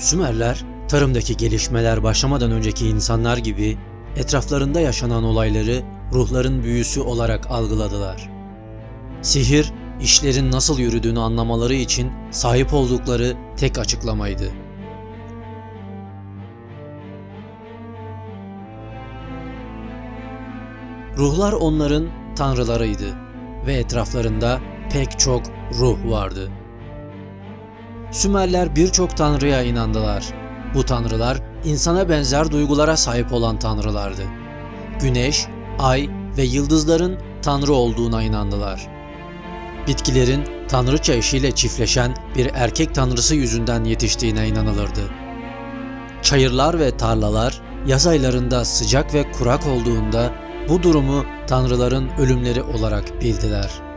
Sümerler, tarımdaki gelişmeler başlamadan önceki insanlar gibi etraflarında yaşanan olayları ruhların büyüsü olarak algıladılar. Sihir, işlerin nasıl yürüdüğünü anlamaları için sahip oldukları tek açıklamaydı. Ruhlar onların tanrılarıydı ve etraflarında pek çok ruh vardı. Sümerler birçok tanrıya inandılar. Bu tanrılar insana benzer duygulara sahip olan tanrılardı. Güneş, ay ve yıldızların tanrı olduğuna inandılar. Bitkilerin tanrıça eşiyle çiftleşen bir erkek tanrısı yüzünden yetiştiğine inanılırdı. Çayırlar ve tarlalar yaz aylarında sıcak ve kurak olduğunda bu durumu tanrıların ölümleri olarak bildiler.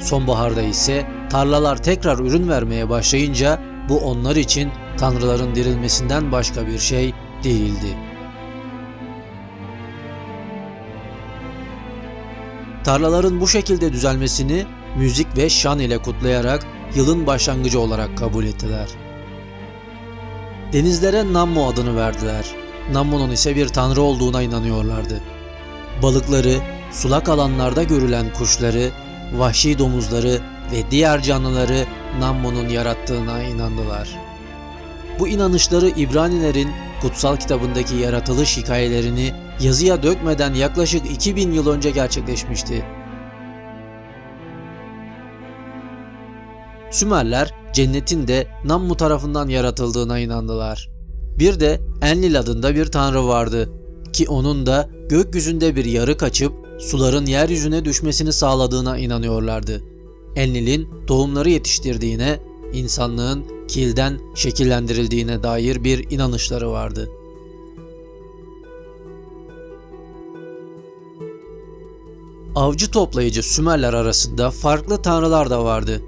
Sonbaharda ise tarlalar tekrar ürün vermeye başlayınca bu onlar için tanrıların dirilmesinden başka bir şey değildi. Tarlaların bu şekilde düzelmesini müzik ve şan ile kutlayarak yılın başlangıcı olarak kabul ettiler. Denizlere Nammo adını verdiler. Nammo'nun ise bir tanrı olduğuna inanıyorlardı. Balıkları, sulak alanlarda görülen kuşları, vahşi domuzları ve diğer canlıları Nammo'nun yarattığına inandılar. Bu inanışları İbranilerin kutsal kitabındaki yaratılış hikayelerini yazıya dökmeden yaklaşık 2000 yıl önce gerçekleşmişti. Sümerler cennetin de Nammu tarafından yaratıldığına inandılar. Bir de Enlil adında bir tanrı vardı ki onun da gökyüzünde bir yarık açıp suların yeryüzüne düşmesini sağladığına inanıyorlardı. Enlil'in tohumları yetiştirdiğine, insanlığın kilden şekillendirildiğine dair bir inanışları vardı. Avcı toplayıcı Sümerler arasında farklı tanrılar da vardı.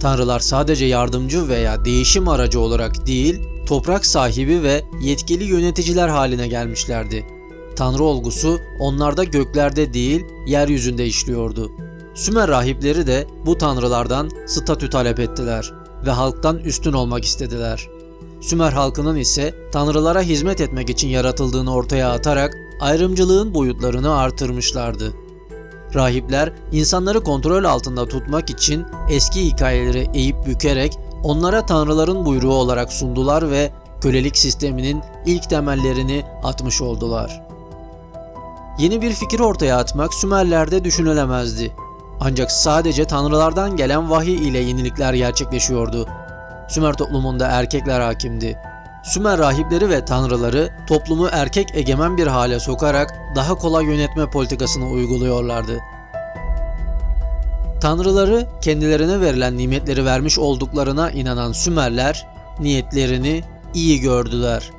Tanrılar sadece yardımcı veya değişim aracı olarak değil, toprak sahibi ve yetkili yöneticiler haline gelmişlerdi. Tanrı olgusu onlarda göklerde değil, yeryüzünde işliyordu. Sümer rahipleri de bu tanrılardan statü talep ettiler ve halktan üstün olmak istediler. Sümer halkının ise tanrılara hizmet etmek için yaratıldığını ortaya atarak ayrımcılığın boyutlarını artırmışlardı. Rahipler insanları kontrol altında tutmak için eski hikayeleri eğip bükerek onlara tanrıların buyruğu olarak sundular ve kölelik sisteminin ilk temellerini atmış oldular. Yeni bir fikir ortaya atmak Sümerlerde düşünülemezdi. Ancak sadece tanrılardan gelen vahiy ile yenilikler gerçekleşiyordu. Sümer toplumunda erkekler hakimdi. Sümer rahipleri ve tanrıları toplumu erkek egemen bir hale sokarak daha kolay yönetme politikasını uyguluyorlardı. Tanrıları kendilerine verilen nimetleri vermiş olduklarına inanan Sümerler niyetlerini iyi gördüler.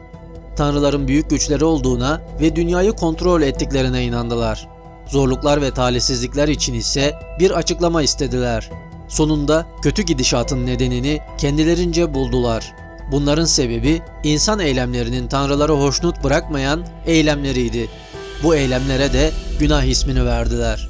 Tanrıların büyük güçleri olduğuna ve dünyayı kontrol ettiklerine inandılar. Zorluklar ve talihsizlikler için ise bir açıklama istediler. Sonunda kötü gidişatın nedenini kendilerince buldular. Bunların sebebi insan eylemlerinin tanrıları hoşnut bırakmayan eylemleriydi. Bu eylemlere de günah ismini verdiler.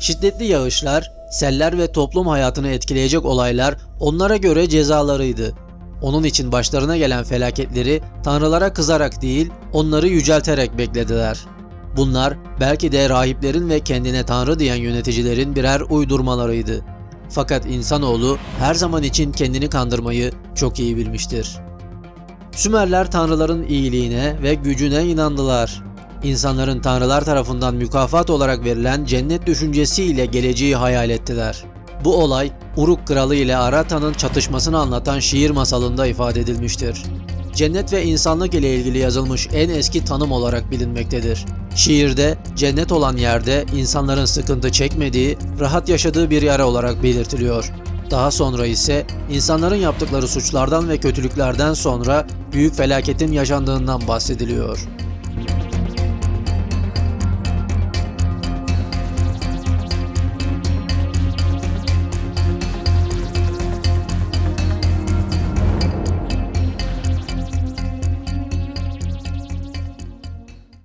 Şiddetli yağışlar, seller ve toplum hayatını etkileyecek olaylar onlara göre cezalarıydı. Onun için başlarına gelen felaketleri tanrılara kızarak değil, onları yücelterek beklediler. Bunlar belki de rahiplerin ve kendine tanrı diyen yöneticilerin birer uydurmalarıydı. Fakat insanoğlu her zaman için kendini kandırmayı çok iyi bilmiştir. Sümerler tanrıların iyiliğine ve gücüne inandılar. İnsanların tanrılar tarafından mükafat olarak verilen cennet düşüncesiyle geleceği hayal ettiler. Bu olay Uruk kralı ile Arata'nın çatışmasını anlatan şiir masalında ifade edilmiştir. Cennet ve insanlık ile ilgili yazılmış en eski tanım olarak bilinmektedir. Şiirde cennet olan yerde insanların sıkıntı çekmediği, rahat yaşadığı bir yer olarak belirtiliyor. Daha sonra ise insanların yaptıkları suçlardan ve kötülüklerden sonra büyük felaketin yaşandığından bahsediliyor.